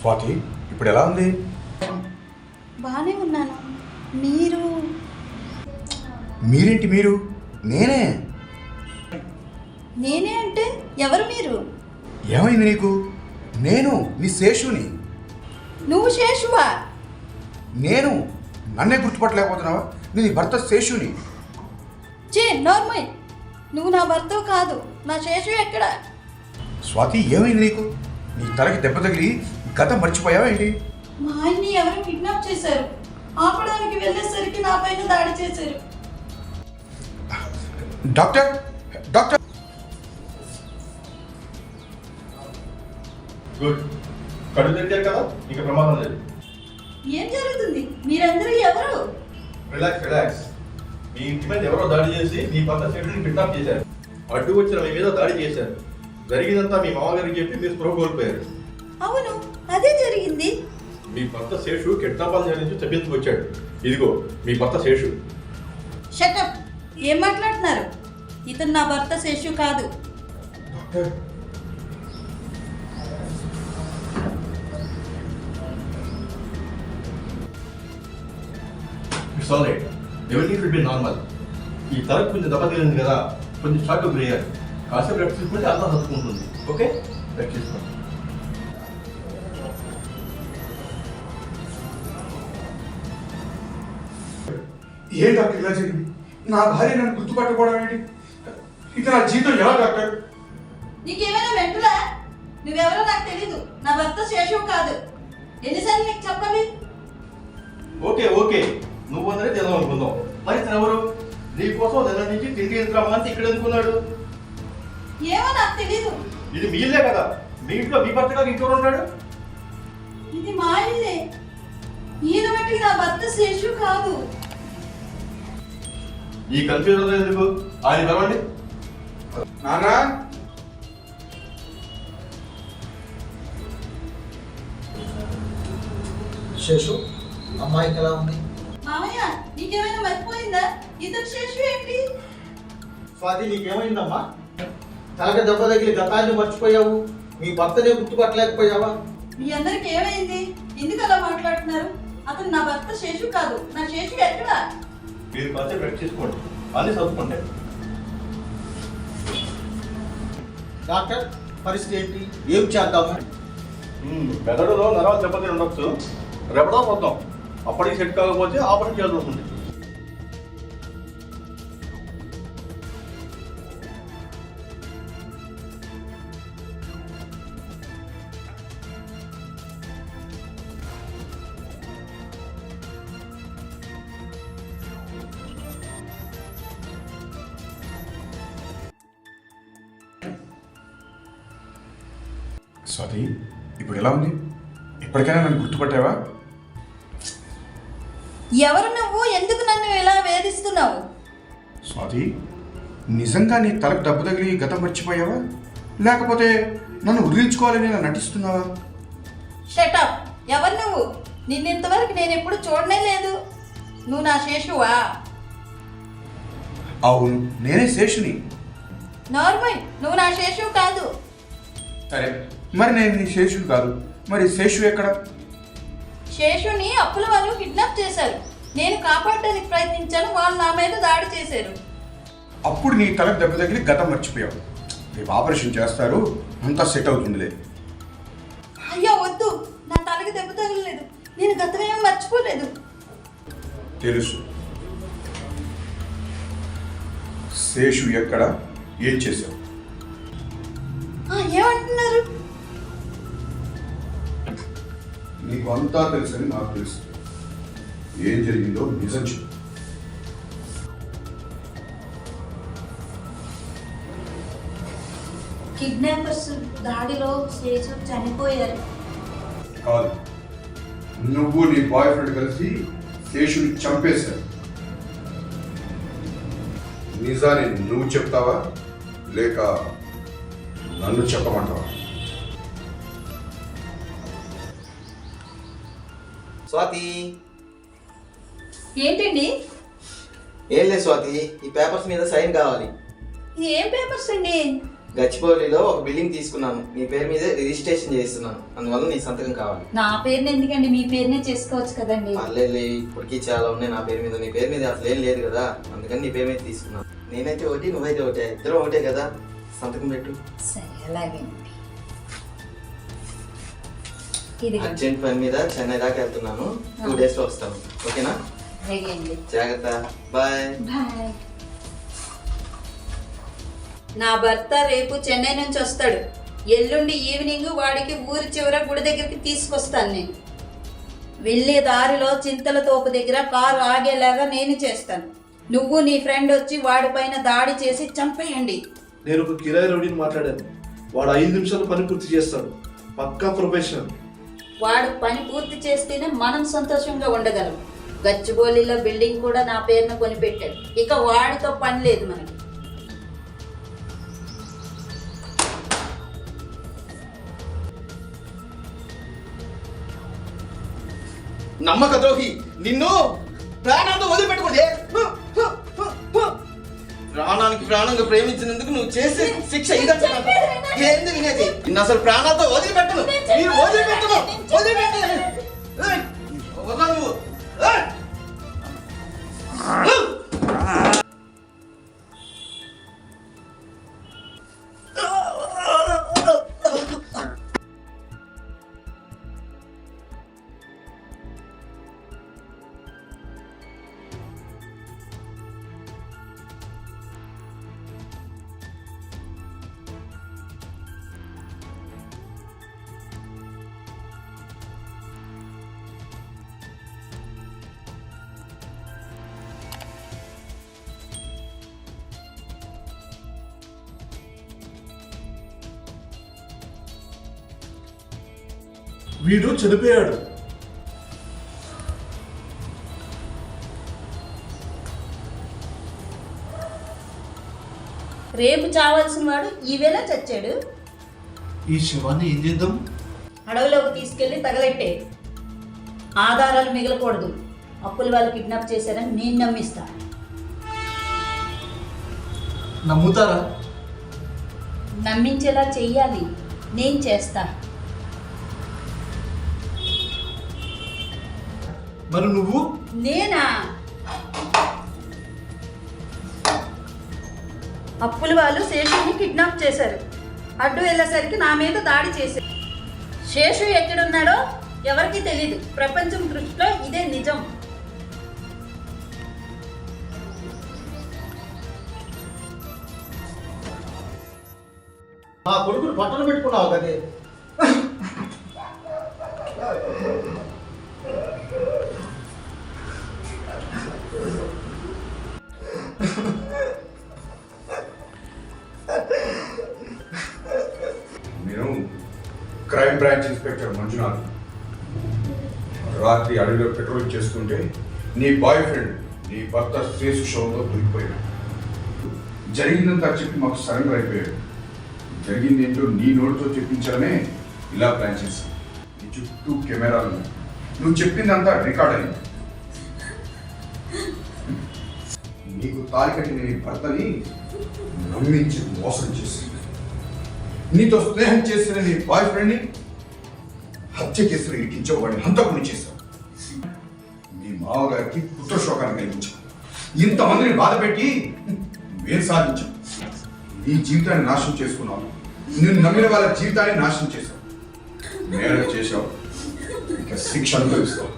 స్వాతి ఇప్పుడు ఎలా ఉంది? బాగానే ఉన్నాను. మీరు? మీరేంటి మీరు? నేనే. నేనే అంటే ఎవరు మీరు? ఏమైంది నీకు? నేను నీ శేషుని. నువ్వు శేషువా? నేను నన్నే గుర్తుపట్టలేకపోతున్నావా? నీ భర్త శేషుని. చే నార్మల్ నువ్వు నా భర్త కాదు. నా శేషు ఎక్కడ? స్వాతి ఏమైంది నీకు? నీ తలకి దెబ్బ తగిలి గతం మర్చిపోయావా ఏంటి? మా ఆయన్ని ఎవరు కిడ్నాప్ చేశారు. ఆపడానికి వెళ్ళేసరికి నా పైన దాడి చేశారు. Doctor doctor. గుడ్. కడుపు తెరిచారు కదా ఇక ప్రమాదం లేదు. ఏం జరుగుతుంది? మీరందరూ ఎవరు? Relax relax. మీ ఇంటి మీద ఎవరో దాడి చేసి మీ భర్త సెటిల్ని కిడ్నాప్ చేశారు. అడ్డు వచ్చిన మీ మీద దాడి చేశారు. జరిగినంతా మీ మామగారికి చెప్పి మీరు స్పృహ కోల్పోయారు. అవును అదే జరిగింది. మీ భర్త శేషు కిడ్నాపాల నుంచి తప్పించుకొచ్చాడు ఇదిగో మీ భర్త శేషు. షటప్ ఏం మాట్లాడుతున్నారు? ఇతను నా భర్త శేషు కాదు. ఇట్స్ ఆల్ రైట్ ఎవరి విల్ బి నార్మల్ ఈ తలకు కొంచెం దెబ్బ తగిలింది కదా కొంచెం షాక్ గురయ్యారు కాసేపు రెస్ట్ తీసుకుంటే అలా హత్తుకుంటుంది ఓకే రెస్ట్ తీసుకోండి ఏ డాక్టర్ ఇలా జరిగింది? నా భార్య నన్ను గుర్తుపట్టకపోవడం ఏంటి? ఇక నా జీవితం ఎలా డాక్టర్? నీకేమైనా మెంటులా? నువ్వెవరో నాకు తెలీదు. నా భర్త శేషు కాదు. ఎన్నిసార్లు నీకు చెప్పాలి? Okay okay. నువ్వు అందరే తిందాం అనుకుందాం. మరి తను ఎవరు? నీ కోసం నిన్న నుంచి తిండి తీసుకురామంటే ఇక్కడ ఎందుకున్నాడు? ఏమో నాకు తెలీదు. ఇది మీ ఇల్లే కదా. మీ ఇంట్లో మీ భర్త కాక ఇంకెవరు ఉన్నాడు? ఇది మా ఇల్లే. ఈయన మట్టికి నా భర్త శేషు కాదు. ఈ కన్ఫ్యూజన్ ఎందుకు? ఆయన పిలవండి నానా శేషు అమ్మాయికి ఎలా ఉంది? మామయ్య నీకేమైనా మర్చిపోయిందా ఇతను శేషు ఏంటి? స్వాతి నీకేమైందమ్మా? తలకి దెబ్బ తగిలి గతాన్ని మర్చిపోయావు. మీ భర్తనే గుర్తుపట్టలేకపోయావా? మీ అందరికి ఏమైంది? ఎందుకు అలా మాట్లాడుతున్నారు? అతను నా భర్త శేషు కాదు. నా శేషు ఎక్కడ? మీరు కాసేపు రెస్ట్ తీసుకోండి అన్ని చదువుకోండి. డాక్టర్ పరిస్థితి ఏంటి? ఏం చేద్దాము మెదడులో నరాలు దెబ్బతిని ఉండొచ్చు. రెపడా పోతాం అప్పటికి సెట్ కాకపోతే ఆపరేషన్ చేయాల్సి ఉంటుంది స్వాతి ఇప్పుడు ఎలా ఉంది? ఇప్పటికైనా నన్ను గుర్తుపట్టావా? ఎవరు నువ్వు? ఎందుకు నన్ను ఇలా వేధిస్తున్నావు? స్వాతి నిజంగా నీ తలకు దెబ్బ తగిలి గతం మర్చిపోయావా? లేకపోతే నన్ను వదిలించుకోవాలని ఇలా నటిస్తున్నావా? షటప్ ఎవరు నువ్వు? నిన్నింతవరకు నేను ఎప్పుడు చూడనే లేదు. నువ్వు నా శేషువా? అవును నేనే శేషుని. నార్మల్ నువ్వు నా శేషు కాదు. సరే మరి నేను నీ శేషుని కాదు. మరి శేషు ఎక్కడ? శేషుని అప్పుల వాళ్ళు కిడ్నాప్ చేశారు. నేను కాపాడడానికి ప్రయత్నించాను వాళ్ళు నా మీద దాడి చేశారు. అప్పుడు నీ తలకు దెబ్బ తగిలి గతం మర్చిపోయావు. రేపు ఆపరేషన్ చేస్తారు అంతా సెట్ అవుతుందిలే. అయ్యా వద్దు. నా తలకి దెబ్బ తగలలేదు. నేను గతమేం మర్చిపోలేదు. తెలుసు. శేషు ఎక్కడ? ఏం చేశావు? ఏమంటున్నారు? నీకు అంతా తెలుసని నాకు తెలుసు. ఏం జరిగిందో నిజం చెప్పు. కిడ్నాపర్స్ దాడిలో శేషు చనిపోయారు. కాదు. నువ్వు నీ బాయ్ ఫ్రెండ్ కలిసి శేషుని చంపేశావు. నిజాన్ని నువ్వు చెప్తావా? లేక నన్ను చెప్పమంటావా? స్వాతి. ఏంటండి? ఏం లేదు స్వాతి ఈ పేపర్స్ మీద సైన్ కావాలి. ఇది ఏం పేపర్స్ అండి? గచ్చిబౌలిలో ఒక బిల్డింగ్ తీసుకున్నాను. నీ పేరు మీదే రిజిస్ట్రేషన్ చేస్తున్నాను. అందువల్ల నీ సంతకం కావాలి. నా పేరుని ఎందుకండి? మీ పేరునే చేసుకోవచ్చు కదండి. పర్లేదు ఇప్పటికీ చాలా ఉన్నాయి నా పేరు మీద. నీ పేరు మీద అసలు ఏం లేదు కదా. అందుకని నీ పేరు మీద తీసుకున్నాను. నేనైతే ఒకటి నువ్వైతే ఒకటే. ఇద్దరం ఒకటే కదా. సంతకం పెట్టు. సరే ఇది అర్జెంట్ పని మీద చెన్నై దాకా వెళ్తున్నాను. టూ డేస్లో వస్తాను. ఓకేనా? జాగ్రత్త. బాయ్ బాయ్ నా భర్త రేపు చెన్నై నుంచి వస్తాడు. ఎల్లుండి ఈవినింగ్ వాడికి ఊరి చివర గుడి దగ్గరికి తీసుకొస్తాను నేను. వెళ్ళే దారిలో చింతల తోపు దగ్గర కారు ఆగేలాగా నేను చేస్తాను. నువ్వు నీ ఫ్రెండ్ వచ్చి వాడిపైన దాడి చేసి చంపేయండి. నేను ఒక కిరాయి రౌడీని మాట్లాడాను. వాడు ఐదు నిమిషాలు పని పూర్తి చేస్తాడు. పక్కా ప్రొఫెషనల్. వాడు పని పూర్తి చేస్తేనే మనం సంతోషంగా ఉండగలం. గచ్చిబౌలిలో బిల్డింగ్ కూడా నా పేరున కొనిపెట్టాడు. ఇక వాడితో పని లేదు మనకి. నమ్మక ద్రోహి నిన్ను ప్రాణాలతో వదిలిపెట్టుకోదే. ప్రాణానికి ప్రాణంగా ప్రేమించినందుకు నువ్వు చేసే శిక్ష ఇదంటే ఏంది వినేది నిన్ను అసలు ప్రాణాలతో వదిలిపెట్టను మీరు వదిలిపెట్టను వదిలిపెట్టను వదలా నువ్వు వీడు చనిపోయాడు. రేపు చావాల్సిన వాడు ఈవేళ చచ్చాడు. ఈ శవాన్ని ఏం చేద్దాం? అడవిలోకి తీసుకెళ్ళి తగలెట్టే. ఆధారాలు మిగలకూడదు. అప్పుల వాళ్ళు కిడ్నాప్ చేశారని నేను నమ్మిస్తా. నమ్ముతారా? నమ్మించేలా చెయ్యాలి. నేను చేస్తా. మరి నువ్వు? నేనా? అప్పుల వాళ్ళు శేషుని కిడ్నాప్ చేశారు. అడ్డు వెళ్ళేసరికి నా మీద దాడి చేశారు. శేషు ఎక్కడున్నాడో ఎవరికీ తెలీదు. ప్రపంచం దృష్టిలో ఇదే నిజం. మా కొడుకును పట్టణ పెట్టుకున్నావు కదే. రాత్రి అడవిలో పెట్రోల్ చేస్తుంటే నీ బాయ్ ఫ్రెండ్ నీ భర్త శేషు షోలో దొరికిపోయాడు. జరిగిందంతా చెప్పి మాకు సరెండర్ అయిపోయాడు. జరిగింది ఏంటో నీ నోటితో చెప్పించడమే ఇలా ప్లాన్ చేశాను నీ చుట్టూ కెమెరాలు ఉన్నాయి. నువ్వు చెప్పిందంతా రికార్డ్ అయింది. నీకు తాలి నీ భర్తని నమ్మించి మోసం చేసింది. నీతో స్నేహం చేసిన నీ బాయ్ ఫ్రెండ్ని హత్య చేసిన ఇరికించావు వాడిని హంతకుని చేశాను మామగారికి పుత్రశోకాన్ని కలిగించావు ఇంతమందిని బాధ పెట్టి నువ్వేం సాధించావు నీ జీవితాన్ని నాశనం చేసుకున్నావు. నేను నమ్మిన వాళ్ళ జీవితాన్ని నాశనం చేశావు. నేరం చేశావు. ఇంకా శిక్ష అనుభవిస్తావు.